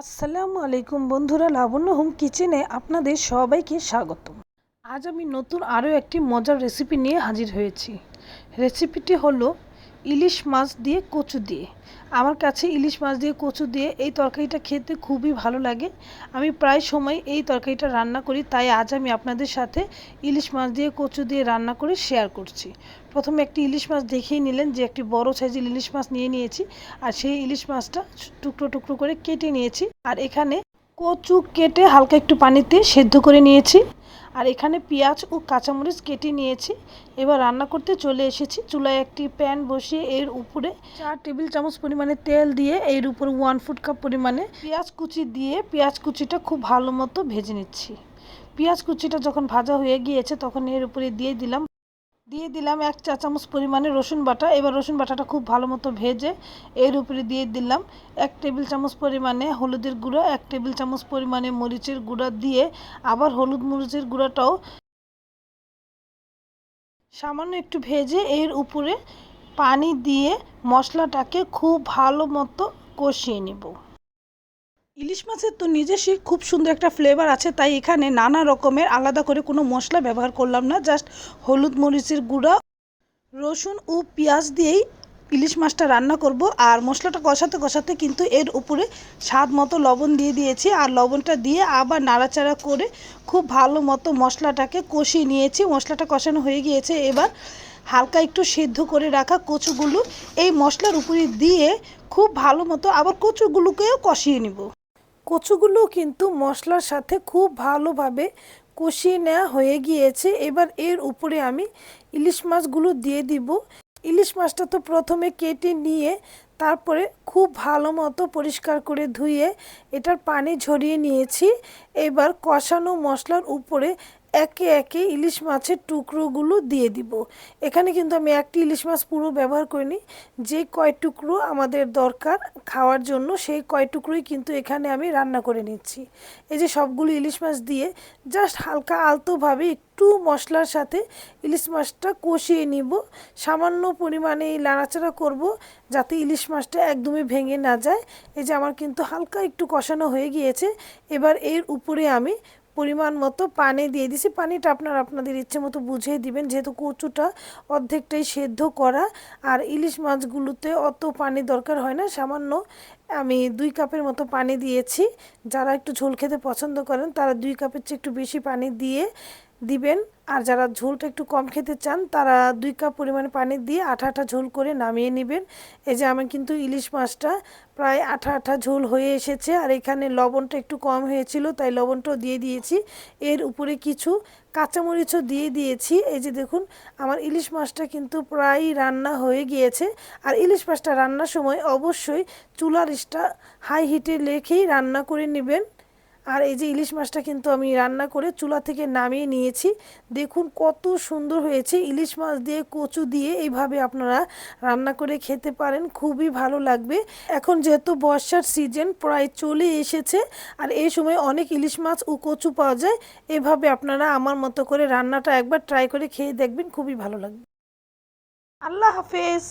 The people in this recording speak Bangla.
আসসালামু আলাইকুম বন্ধুরা, লাবণ্য হোম কিচেনে আপনাদের সবাইকে স্বাগত আজ আমি নতুন আরও একটি মজার রেসিপি নিয়ে হাজির হয়েছি। রেসিপিটি হলো ইলিশ মাছ দিয়ে কচু দিয়ে। আমার কাছে ইলিশ মাছ দিয়ে কচু দিয়ে এই তরকারিটা খেতে খুবই ভালো লাগে। আমি প্রায় সময় এই তরকারিটা রান্না করি, তাই আজ আমি আপনাদের সাথে ইলিশ মাছ দিয়ে কচু দিয়ে রান্না করে শেয়ার করছি। প্রথমে একটি ইলিশ মাছ দেখিয়ে নিলেন যে একটি বড় সাইজের ইলিশ মাছ নিয়ে নিয়েছি, আর সেই ইলিশ মাছটা টুকরো টুকরো করে কেটে নিয়েছি। আর এখানে কচু কেটে হালকা একটু পানিতে সেদ্ধ করে নিয়েছি। আর এখানে পেঁয়াজ ও কাঁচামরিচ কেটে নিয়েছি। এবার রান্না করতে চলে এসেছি। চুলায় একটি প্যান বসিয়ে এর উপরে চার টেবিল চামচ পরিমাণে তেল দিয়ে এর উপর ওয়ান ফুট কাপ পরিমাণে পেঁয়াজ কুচি দিয়ে পেঁয়াজ কুচিটা খুব ভালো মতো ভেজে নিচ্ছি। পেঁয়াজ কুচিটা যখন ভাজা হয়ে গিয়েছে তখন এর উপরে দিয়ে দিলাম দিয়ে দিলাম এক চা চামচ পরিমাণে রসুন বাটা। এবার রসুন বাটাটা খুব ভালো মতো ভেজে এর উপরে দিয়ে দিলাম এক টেবিল চামচ পরিমাণে হলুদের গুঁড়া, এক টেবিল চামচ পরিমাণে মরিচের গুঁড়া দিয়ে আবার হলুদ মরিচের গুঁড়াটাও সামান্য একটু ভেজে এর উপরে পানি দিয়ে মশলাটাকে খুব ভালো মতো কষিয়ে নেব। ইলিশ মাছের তো নিজস্বই খুব সুন্দর একটা ফ্লেভার আছে, তাই এখানে নানা রকমের আলাদা করে কোনো মশলা ব্যবহার করলাম না জাস্ট হলুদ মরিচের গুঁড়া, রসুন ও পেঁয়াজ দিয়েই ইলিশ মাছটা রান্না করব, আর মশলাটা কষাতে কষাতে কিন্তু এর উপরে স্বাদ মতো লবণ দিয়ে দিয়েছি, আর লবণটা দিয়ে আবার নাড়াচাড়া করে খুব ভালো মতো মশলাটাকে কষিয়ে নিয়েছি, মশলাটা কষানো হয়ে গিয়েছে, এবার হালকা একটু সেদ্ধ করে রাখা কচুগুলো, এই মশলার উপরে দিয়ে খুব ভালো মতো আবার কচুগুলোকেও কষিয়ে নিব। কচুগুলো কিন্তু মশলার সাথে খুব ভালোভাবে কষিয়ে নেওয়া হয়ে গিয়েছে। এবার এর উপরে আমি ইলিশ মাছগুলো দিয়ে দিব। ইলিশ মাছটা তো প্রথমে কেটে নিয়ে তারপরে খুব ভালো মতো পরিষ্কার করে ধুয়ে এটার পানি ঝরিয়ে নিয়েছি। এবার কষানো মশলার উপরে একে একে ইলিশ মাছের টুকরোগুলো দিয়ে দিব। এখানে কিন্তু আমি একটি ইলিশ মাছ পুরো ব্যবহার করিনি। যে কয় টুকরো আমাদের দরকার খাওয়ার জন্য, সেই কয় টুকরোই কিন্তু এখানে আমি রান্না করে নিচ্ছি। এই যে সবগুলো ইলিশ মাছ দিয়ে জাস্ট হালকা আলতোভাবে একটু মশলার সাথে ইলিশ মাছটা কষিয়ে নিব। সামান্য পরিমাণে এই নাড়াচাড়া করব যাতে ইলিশ মাছটা একদমই ভেঙে না যায়। এই যে আমার কিন্তু হালকা একটু কষানো হয়ে গিয়েছে। এবার এর উপরে আমি পরিমাণ মতো পানি দিয়ে দিছি। পানিটা আপনারা আপনাদের ইচ্ছে মতো বুঝিয়ে দিবেন, যেহেতু কচুটা অর্ধেকটাই সেদ্ধ করা। আর ইলিশ মাছগুলোতে অত পানি দরকার হয় না, সামান্য আমি দুই কাপের মতো পানি দিয়েছি। যারা একটু ঝোল খেতে পছন্দ করেন, তারা দুই কাপের চেয়ে একটু বেশি পানি দিয়ে দিবেন। আর যারা ঝোলটা একটু কম খেতে চান, তারা দুই কাপ পরিমাণে পানি দিয়ে আঠা আঠা ঝোল করে নামিয়ে নেবেন। এই যে আমার কিন্তু ইলিশ মাছটা প্রায় আঠা আঠা ঝোল হয়ে এসেছে। আর এখানে লবণটা একটু কম হয়েছিল, তাই লবণটাও দিয়ে দিয়েছি। এর উপরে কিছু কাঁচামরিচও দিয়ে দিয়েছি। এই যে দেখুন, আমার ইলিশ মাছটা কিন্তু প্রায় রান্না হয়ে গিয়েছে। আর ইলিশ মাছটা রান্নার সময় অবশ্যই চুলার ইস্টা হাই হিটে রেখেই রান্না করে নেবেন। আর এই যে ইলিশ মাছটা কিন্তু আমি রান্না করে চুলা থেকে নামিয়ে নিয়েছি। দেখুন কত সুন্দর হয়েছে ইলিশ মাছ দিয়ে কচু দিয়ে এইভাবে আপনারা রান্না করে খেতে পারেন, খুবই ভালো লাগবে। এখন যেহেতু বর্ষার সিজন প্রায় চলে এসেছে আর এই সময় অনেক ইলিশ মাছ ও কচু পাওয়া যায়, এভাবে আপনারা আমার মতো করে রান্নাটা একবার ট্রাই করে খেয়ে দেখবেন, খুবই ভালো লাগবে। আল্লাহ হাফেজ।